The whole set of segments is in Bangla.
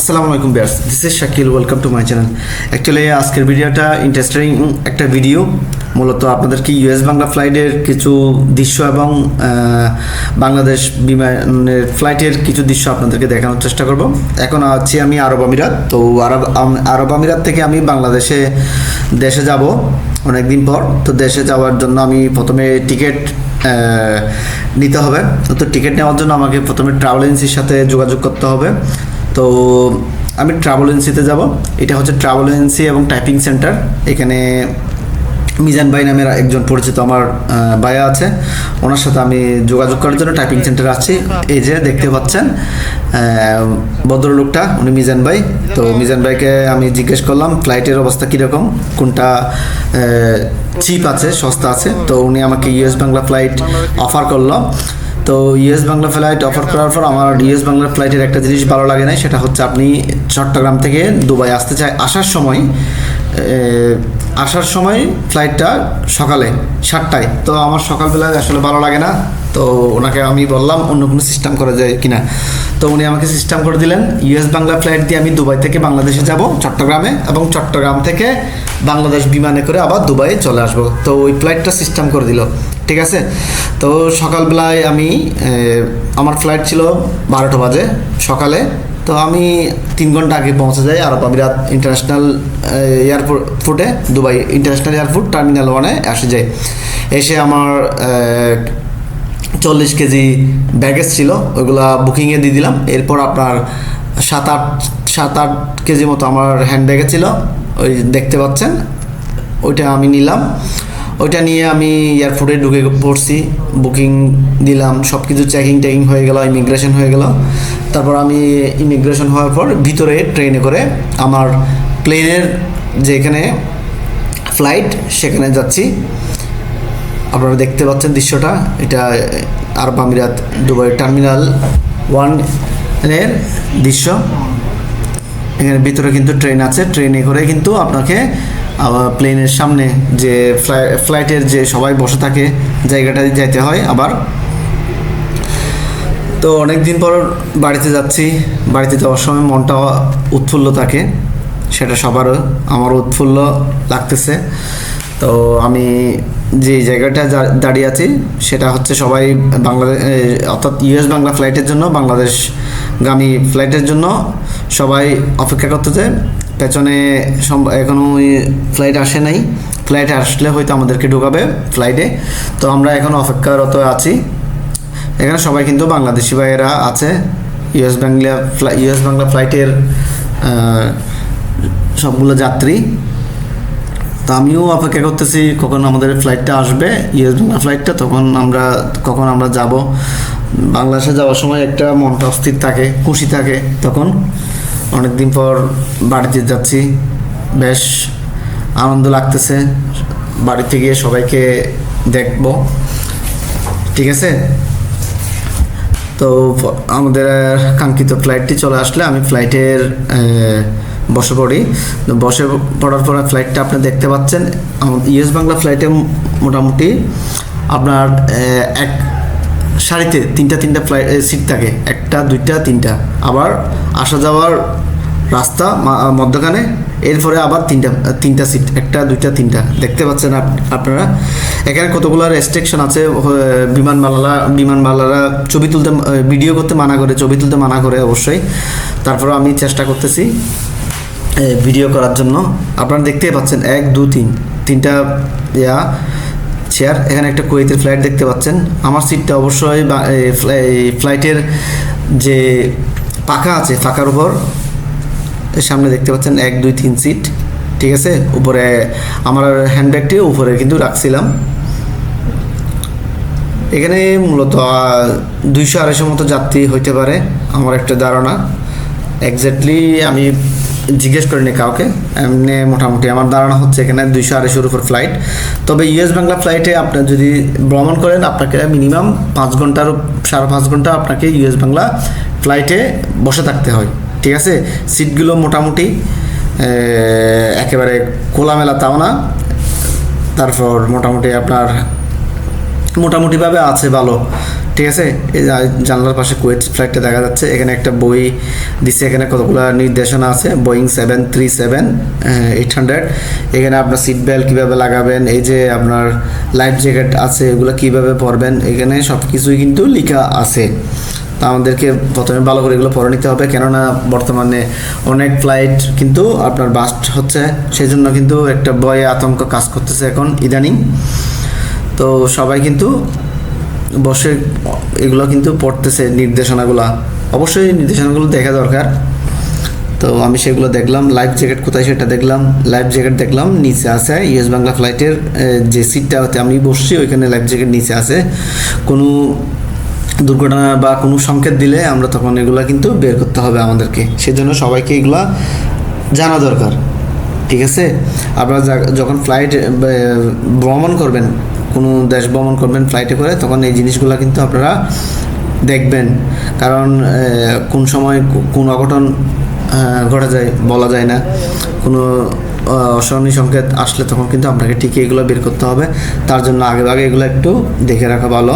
আসসালামু আলাইকুম viewers this is Shakil welcome to my channel actually আজকের ভিডিওটা ইন্টারেস্টিং একটা ভিডিও মূলত আপনাদেরকে ইউএস বাংলা ফ্লাইটের কিছু দৃশ্য এবং বাংলাদেশ বিমানের ফ্লাইটের কিছু দৃশ্য আপনাদেরকে দেখানোর চেষ্টা করব। এখন আছি আমি আরব আমিরাত, তো আরব আরব আমিরাত থেকে আমি বাংলাদেশে দেশে যাব অনেকদিন পর। তো দেশে যাওয়ার জন্য আমি প্রথমে টিকিট নিতে হবে। তো টিকিট নেওয়ার জন্য আমাকে প্রথমে ট্রাভেল এজেন্সির সাথে যোগাযোগ করতে হবে। তো আমি ট্রাভেল এজেন্সিতে যাব। এটা হচ্ছে ট্রাভেল এজেন্সি এবং টাইপিং সেন্টার এখানে মিজান ভাই নামের একজন পরিচিত আমার ভাইয়া আছে। ওনার সাথে আমি যোগাযোগ করার জন্য টাইপিং সেন্টারে আছি। এই যে দেখতে পাচ্ছেন ভদ্রলোকটা, উনি মিজান ভাই। তো মিজান ভাইকে আমি জিজ্ঞেস করলাম ফ্লাইটের অবস্থা কীরকম? কোনটা চিপ আছে, সস্তা আছে? তো উনি আমাকে ইউএস বাংলা ফ্লাইট অফার করল। তো ইউএস বাংলা ফ্লাইট অফার করার পর আমার ইউএস বাংলা ফ্লাইটের একটা জিনিস ভালো লাগে নাই, সেটা হচ্ছে আপনি চট্টগ্রাম থেকে দুবাই আসতে চাই, আসার সময় আসার সময় ফ্লাইটটা সকালে সাতটায়। তো আমার সকালবেলায় আসলে ভালো লাগে না। তো ওনাকে আমি বললাম, অন্য কোনো সিস্টেম করা যায় কিনা? তো উনি আমাকে সিস্টেম করে দিলেন ইউএস বাংলা ফ্লাইট দিয়ে আমি দুবাই থেকে বাংলাদেশে যাব, চট্টগ্রামে, এবং চট্টগ্রাম থেকে বাংলাদেশ বিমানে করে আবার দুবাইয়ে চলে আসব। তো ওই ফ্লাইটটা সিস্টেম করে দিল, ঠিক আছে? তো সকালবেলায় আমি আমার ফ্লাইট ছিল বারোটা বাজে সকালে। তো আমি তিন ঘণ্টা আগে পৌঁছে যাই আরব আমিরাত ইন্টারন্যাশনাল এয়ারপোর্টে দুবাই ইন্টারন্যাশনাল এয়ারপোর্ট টার্মিনাল ওয়ানে আসে যাই। এসে আমার চল্লিশ কেজি ব্যাগেজ ছিল ওইগুলা বুকিংয়ে দিয়ে দিলাম। এরপর আপনার সাত আট সাত আট কেজি মতো আমার হ্যান্ড ব্যাগে ছিল। ওই দেখতে পাচ্ছেন, ওইটা আমি নিলাম। ওইটা নিয়ে আমি এয়ারপোর্টে ঢুকে পড়ছি বুকিং দিলাম সব কিছু চেকিং টেকিং হয়ে গেল ইমিগ্রেশন হয়ে গেল। তারপর আমি ইমিগ্রেশন হওয়ার পর ভিতরে ট্রেনে করে আমার প্লেনের যেখানে ফ্লাইট সেখানে যাচ্ছি। আপনারা দেখতে পাচ্ছেন দৃশ্যটা। এটা আরব আমিরাত দুবাই টার্মিনাল ওয়ানের দৃশ্য। এখানে ভিতরে কিন্তু ট্রেন আছে। ট্রেনে করে কিন্তু আপনাকে প্লেনের সামনে যে ফ্লাই, ফ্লাইটের যে সবাই বসে থাকে জায়গাটায় যাইতে হয় আবার। তো অনেক দিন পর বাড়িতে যাচ্ছি। বাড়িতে যাওয়ার সময় মনটা উৎফুল্ল থাকে। সেটা সবারও আমার উৎফুল্ল লাগতেছে। তো আমি যে জায়গাটা দাঁড়িয়ে আছি, সেটা হচ্ছে সবাই বাংলাদেশ অর্থাৎ ইউএস বাংলা ফ্লাইটের জন্য বাংলাদেশ বাংলাদেশগামী ফ্লাইটের জন্য সবাই অপেক্ষা করতেছে। পেছনে এখনও ফ্লাইট আসে নাই। ফ্লাইট আসলে হয়তো আমাদেরকে ঢোকাবে ফ্লাইটে। তো আমরা এখন অপেক্ষারত আছি। এখানে সবাই কিন্তু বাংলাদেশি ভাইয়েরা আছে। ইউএস বাংলা ইউএস বাংলা ফ্লাইটের সবগুলো যাত্রী। তো আমিও অপেক্ষা করতেছি কখন আমাদের ফ্লাইটটা আসবে বাংলা ফ্লাইটটা তখন আমরা, কখন আমরা যাব। বাংলাদেশে যাওয়ার সময় একটা মনটা অস্থির থাকে, খুশি থাকে। তখন অনেক দিন পর বাড়িতে যাচ্ছি, বেশ আনন্দ লাগতেছে। বাড়িতে গিয়ে সবাইকে দেখব। ঠিক আছে? তো আমাদের কাঙ্ক্ষিত ফ্লাইটটি চলে আসলে আমি ফ্লাইটের বসে পড়ি। বসে পড়ার পরে ফ্লাইটটা আপনি দেখতে পাচ্ছেন। ইউএস বাংলা ফ্লাইটে মোটামুটি আপনার এক সারিতে তিনটা তিনটা ফ্লাইট সিট থাকে। একটা, দুইটা, তিনটা। আবার আসা যাওয়ার রাস্তা মধ্যখানে, এরপরে আবার তিনটা তিনটা সিট একটা, দুইটা, তিনটা। দেখতে পাচ্ছেন আপনারা। এখানে কতগুলো রেস্ট্রিকশন আছে বিমানবালারা বিমানবালারা ছবি তুলতে ভিডিও করতে মানা করে, ছবি তুলতে মানা করে অবশ্যই। তারপরে আমি চেষ্টা করতেছি। ভিডিও করার জন্য আপনারা দেখতেই পাচ্ছেন, এক, দু, তিন, তিনটা, ইয়া চেয়ার এখানে একটা কুয়েতের ফ্লাইট দেখতে পাচ্ছেন। আমার সিটটা অবশ্যই ফ্লাইটের যে পাখা আছে, পাখার উপর সামনে দেখতে পাচ্ছেন, এক, দুই, তিন সিট ঠিক আছে? উপরে আমার হ্যান্ডব্যাগটি উপরে কিন্তু রাখছিলাম। এখানে মূলত দুইশো আড়াইশো মতো যাত্রী হইতে পারে, আমার একটা ধারণা। এক্স্যাক্টলি আমি জিজ্ঞেস করিনি কাউকে। এমনি মোটামুটি আমার ধারণা হচ্ছে এখানে দুইশো আড়াইশোর উপর ফ্লাইট তবে ইউএস বাংলা ফ্লাইটে আপনার যদি ভ্রমণ করেন, আপনাকে মিনিমাম পাঁচ ঘণ্টার সাড়ে পাঁচ ঘণ্টা আপনাকে ইউএস বাংলা ফ্লাইটে বসে থাকতে হয়। ঠিক আছে? সিটগুলো মোটামুটি একেবারে খোলামেলা তাও না। তারপর মোটামুটি আপনার মোটামুটিভাবে আছে ভালো। ঠিক আছে? এই জানলার পাশে কুয়েট ফ্লাইটটা দেখা যাচ্ছে। এখানে একটা বই দিছে, এখানে কতগুলো নির্দেশনা আছে? Boeing seven three seven eight hundred এখানে আপনার সিট বেল্ট কীভাবে লাগাবেন? এই যে আপনার লাইফ জ্যাকেট আছে, এগুলো কীভাবে পরবেন? এখানে সব কিছুই কিন্তু লেখা আছে। তা আমাদেরকে প্রথমে ভালো করে এগুলো পড়ে নিতে হবে। কেননা বর্তমানে অনেক ফ্লাইট কিন্তু আপনার বাস্ট হচ্ছে। সেই জন্য কিন্তু একটা বয়ে আতঙ্ক কাজ করতেছে এখন ইদানিং। তো সবাই কিন্তু বসে এগুলো কিন্তু পড়তেছে নির্দেশনাগুলো। অবশ্যই নির্দেশনাগুলো দেখা দরকার। তো আমি সেগুলো দেখলাম লাইফ জ্যাকেট কোথায় সেটা দেখলাম লাইফ জ্যাকেট দেখলাম, নিচে আছে ইউএস বাংলা ফ্লাইটের যে সিটটাতে আমি বসছি, ওইখানে লাইফ জ্যাকেট নিচে আছে। কোনো দুর্ঘটনা বা কোনো সংকেত দিলে আমরা তখন এগুলো কিন্তু বের করতে হবে আমাদেরকে। সেজন্য সবাইকে এগুলা জানা দরকার। ঠিক আছে? আপনারা যখন ফ্লাইট ভ্রমণ করবেন কোনো দেশ ভ্রমণ করবেন ফ্লাইটে করে, তখন এই জিনিসগুলো কিন্তু আপনারা দেখবেন। কারণ কোন সময় কোন অঘটন ঘটে যায়, বলা যায় না। কোনো অশনি সংকেত আসলে তখন কিন্তু আপনাকে ঠিকই এগুলো বের করতে হবে। তার জন্য আগে আগে এগুলো একটু দেখে রাখা ভালো।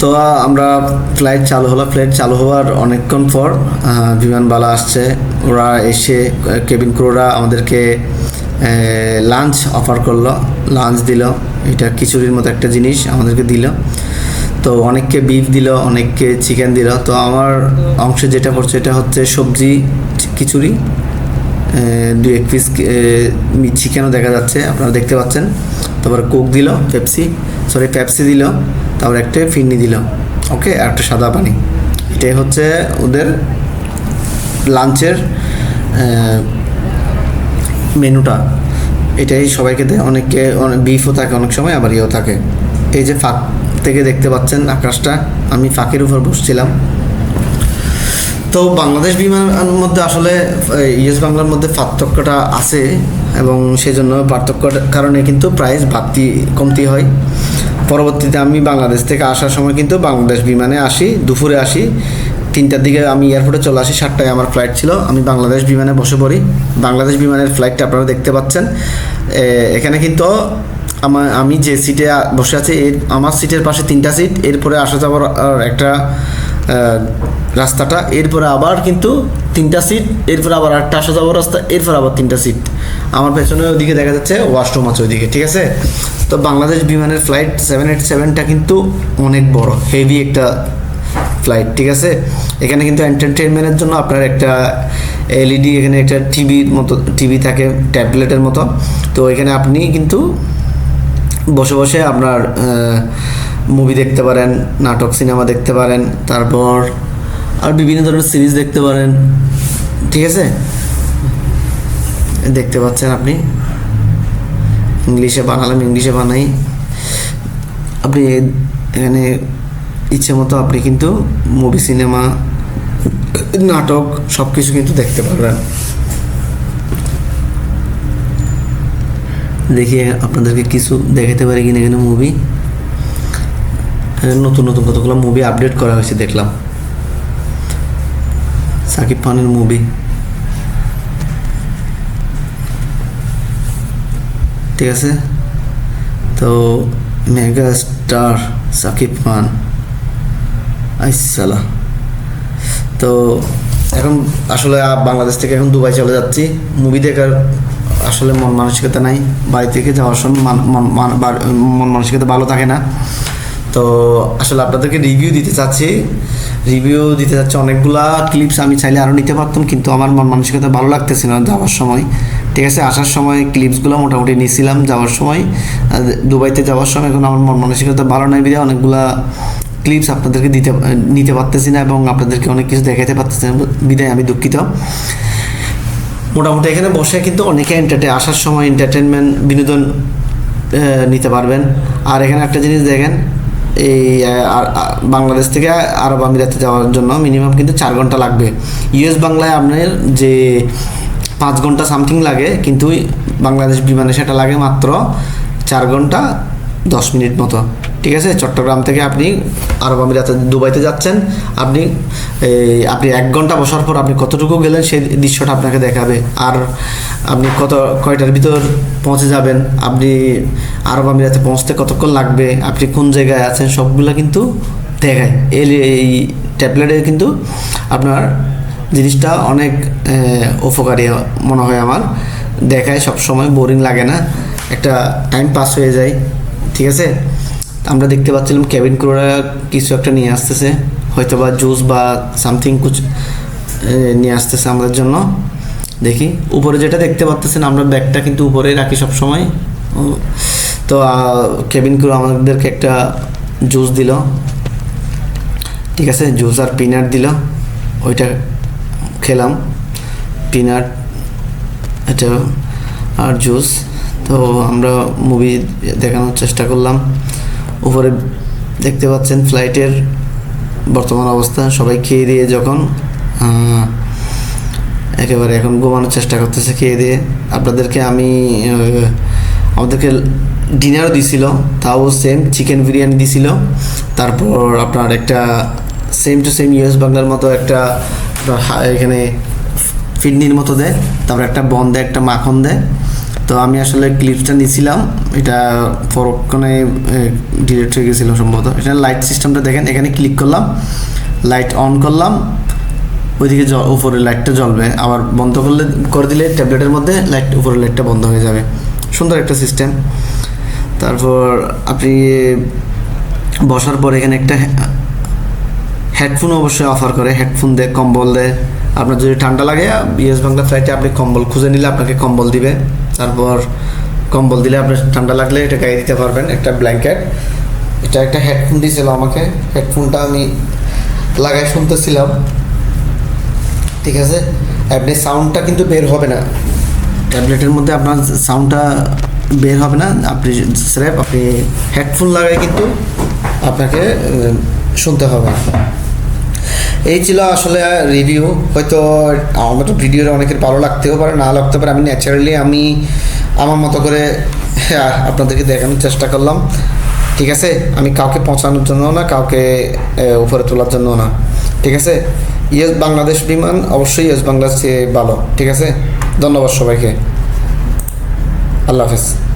তো, আমরা ফ্লাইট চালু হলো ফ্লাইট চালু হওয়ার অনেকক্ষণ পর বিমানবালা আসছে। ওরা এসে কেবিন ক্রুরা আমাদেরকে লাঞ্চ অফার করল। লাঞ্চ দিল। এটা খিচুড়ির মতো একটা জিনিস আমাদেরকে দিল। তো অনেককে বিফ দিল, অনেককে চিকেন দিল। তো আমার অংশে যেটা পড়ছে এটা হচ্ছে সবজি, খিচুড়ি দুই এক পিস চিকেনও দেখা যাচ্ছে, আপনারা দেখতে পাচ্ছেন। তারপর কোক দিল পেপসি সরি পেপসি দিল, তারপর একটা ফিরনি দিল ওকে আর একটা সাদা পানি। এটাই হচ্ছে ওদের লাঞ্চের মেনুটা, এটাই সবাইকে দেয়। অনেককে অনেক বিফও থাকে অনেক সময়, আবার ইয়েও থাকে। এই যে ফাঁক থেকে দেখতে পাচ্ছেন আকাশটা, আমি ফাঁকের উপর বসছিলাম। তো বাংলাদেশ বিমানের মধ্যে আসলে ইয়েস বাংলার মধ্যে পার্থক্যটা আছে, এবং সেজন্য পার্থক্যর কারণে কিন্তু প্রাইস বাড়তি কমতি হয়। পরবর্তীতে আমি বাংলাদেশ থেকে আসার সময় কিন্তু বাংলাদেশ বিমানে আসি, দুপুরে আসি। তিনটার দিকে আমি এয়ারপোর্টে চলে আসি, সাতটায় আমার ফ্লাইট ছিল। আমি বাংলাদেশ বিমানে বসে পড়ি। বাংলাদেশ বিমানের ফ্লাইটটা আপনারা দেখতে পাচ্ছেন। এখানে কিন্তু আমার আমি যে সিটে বসে আছি, এর, আমার সিটের পাশে তিনটা সিট এরপরে আসা যাওয়ার একটা রাস্তাটা, এরপরে আবার কিন্তু তিনটা সিট এরপরে আবার একটা আসা যাওয়ার রাস্তা, এরপর আবার তিনটা সিট আমার পেছনে ওইদিকে দেখা যাচ্ছে ওয়াশরুম আছে ওইদিকে, ঠিক আছে? তো বাংলাদেশ বিমানের ফ্লাইট সেভেন এইট সেভেনটা কিন্তু অনেক বড় হেভি একটা ফ্লাইট ঠিক আছে? এখানে কিন্তু এন্টারটেনমেন্টের জন্য আপনার একটা এলইডি এখানে একটা টিভির মতো টিভি থাকে ট্যাবলেটের মতো। তো এখানে আপনি কিন্তু বসে বসে আপনার মুভি দেখতে পারেন, নাটক সিনেমা দেখতে পারেন, তারপর আর বিভিন্ন ধরনের সিরিজ দেখতে পারেন, ঠিক আছে? দেখতে পাচ্ছেন আপনি? ইংলিশে বানালাম, ইংলিশে বানাই। আপনি এখানে ইচ্ছে মতো আপনি কিন্তু মুভি সিনেমা নাটক সব কিছু কিন্তু দেখতে পারবেন। দেখি আপনাদেরকে কিছু দেখাতে পারি কিনা এখানে মুভি নতুন নতুন কতগুলো মুভি আপডেট করা হয়েছে দেখলাম। সাকিব খানের মুভি ঠিক আছে? তো মেগা স্টার সাকিব খান। আইসালা তো এখন আসলে বাংলাদেশ থেকে এখন দুবাই চলে যাচ্ছি। মুভি দেখার আসলে মন মানসিকতা নাই। বাড়ি থেকে যাওয়ার সময় মন- মান- মন মানসিকতা ভালো থাকে না। তো আসলে আপনাদেরকে রিভিউ দিতে চাচ্ছি। রিভিউ দিতে চাচ্ছি অনেকগুলা ক্লিপস আমি চাইলে আরও নিতে পারতাম, কিন্তু আমার মন মানসিকতা ভালো লাগতেছে না যাওয়ার সময়। ঠিক আছে, আসার সময় ক্লিপসগুলো মোটামুটি নিয়েছিলাম যাওয়ার সময়। দুবাইতে যাওয়ার সময় এখন আমার মন মানসিকতা ভালো নাই বিধে অনেকগুলা ক্লিপস আপনাদেরকে দিতে নিতে পারতেছি না এবং আপনাদেরকে অনেক কিছু দেখাতে পারতেছি না। বিদায়, আমি দুঃখিত। মোটামুটি এখানে বসে কিন্তু অনেকে এন্টারটেন আসার সময় এন্টারটেনমেন্ট বিনোদন নিতে পারবেন। আর এখানে একটা জিনিস দেখেন, এই বাংলাদেশ থেকে আরব আমিরাতে যাওয়ার জন্য মিনিমাম কিন্তু চার ঘণ্টা লাগবে। ইউএস বাংলায় আপনার যে পাঁচ ঘণ্টা সামথিং লাগে, কিন্তু বাংলাদেশ বিমানে সেটা লাগে মাত্র চার ঘণ্টা দশ মিনিট মতো। ঠিক আছে? চট্টগ্রাম থেকে আপনি আরব আমিরাতে দুবাইতে যাচ্ছেন। আপনি আপনি এক ঘণ্টা বসার পর আপনি কতটুকু গেলেন সেই দৃশ্যটা আপনাকে দেখাবে। আর আপনি কত, কয়টার ভিতর পৌঁছে যাবেন? আপনি আরব আমিরাতে পৌঁছতে কতক্ষণ লাগবে? আপনি কোন জায়গায় আছেন? সবগুলো কিন্তু দেখায়। এই ট্যাবলেটে কিন্তু আপনার জিনিসটা অনেক উপকারী মনে হয় আমার। দেখায় সব সময় বোরিং লাগে না। একটা টাইম পাস হয়ে যায়। ঠিক আছে? আমরা দেখতে পাচ্ছিলাম কেবিন ক্রোরা কিছু একটা নিয়ে আসতেছে হয়তো বা জুস বা সামথিং এ, নিয়ে আসতেছে আমাদের জন্য। দেখি উপরে যেটা দেখতে পাচ্তেছেন আমরা ব্যাগটা কিন্তু উপরে রাখি সব সময় তো কেবিন ক্রু আমাদেরকে একটা জুস দিল। ঠিক আছে জুস আর পিনাট দিল ওইটা খেলাম। পিনাট এটা আর জুস তো আমরা মুভি দেখানোর চেষ্টা করলাম। উপরে দেখতে পাচ্ছেন ফ্লাইটের বর্তমান অবস্থা। সবাই খেয়ে দিয়ে যখন একেবারে এখন ঘুমানোর চেষ্টা করতেছে খেয়ে দিয়ে। আপনাদেরকে আমি আমাদেরকে ডিনারও দিছিল, তাও সেম চিকেন বিরিয়ানি দিছিল। তারপর আপনার একটা সেম টু সেম ইউএস বাংলার মতো একটা এখানে ফিডনির মতো দেয়। তারপর একটা বন দেয়, একটা মাখন দেয়। তো আমি আসলে ক্লিপসটা নিয়েছিলাম এটা পরক্ষণে ডিলেট হয়ে গেছিল সম্ভবত। এখানে লাইট সিস্টেমটা দেখেন, এখানে ক্লিক করলাম। লাইট অন করলাম। ওইদিকে জ- উপরে লাইটটা জ্বলবে। আবার বন্ধ করলে, করে দিলে ট্যাবলেটের মধ্যে লাইট উপরের লাইটটা বন্ধ হয়ে যাবে। সুন্দর একটা সিস্টেম তারপর আপনি বসার পর এখানে একটা হেডফোন অবশ্যই অফার করে। হেডফোন দেয়, কম্বল দেয়। আপনার যদি ঠান্ডা লাগে ইয়েস বাংলা ফ্লাইটে আপনি কম্বল খুঁজে নিলে আপনাকে কম্বল দিবে। তারপর কম্বল দিলে আপনার ঠান্ডা লাগলে এটা গায়ে দিতে পারবেন, একটা ব্ল্যাঙ্কেট এটা একটা হেডফোন দিয়েছিল আমাকে। হেডফোনটা আমি লাগাই শুনতেছিলাম। ঠিক আছে? আপনি সাউন্ডটা কিন্তু বের হবে না। ট্যাবলেটের মধ্যে আপনার সাউন্ডটা বের হবে না। আপনি স্রেফ আপনি হেডফোন লাগাই কিন্তু আপনাকে শুনতে হবে। এই ছিল আসলে রিভিউ হয়তো আমার তো ভিডিওটা অনেকের ভালো লাগতেও পারে না লাগতে পারে। আমি ন্যাচারালি আমি আমার মতো করে হ্যাঁ, আপনাদেরকে দেখানোর চেষ্টা করলাম। ঠিক আছে? আমি কাউকে পৌঁছানোর জন্য না কাউকে উপরে তোলার জন্য না। ঠিক আছে? ইয়েস বাংলাদেশ বিমান অবশ্যই ইয়েস বাংলাদেশ ভালো। ঠিক আছে? ধন্যবাদ সবাইকে। আল্লাহ হাফেজ।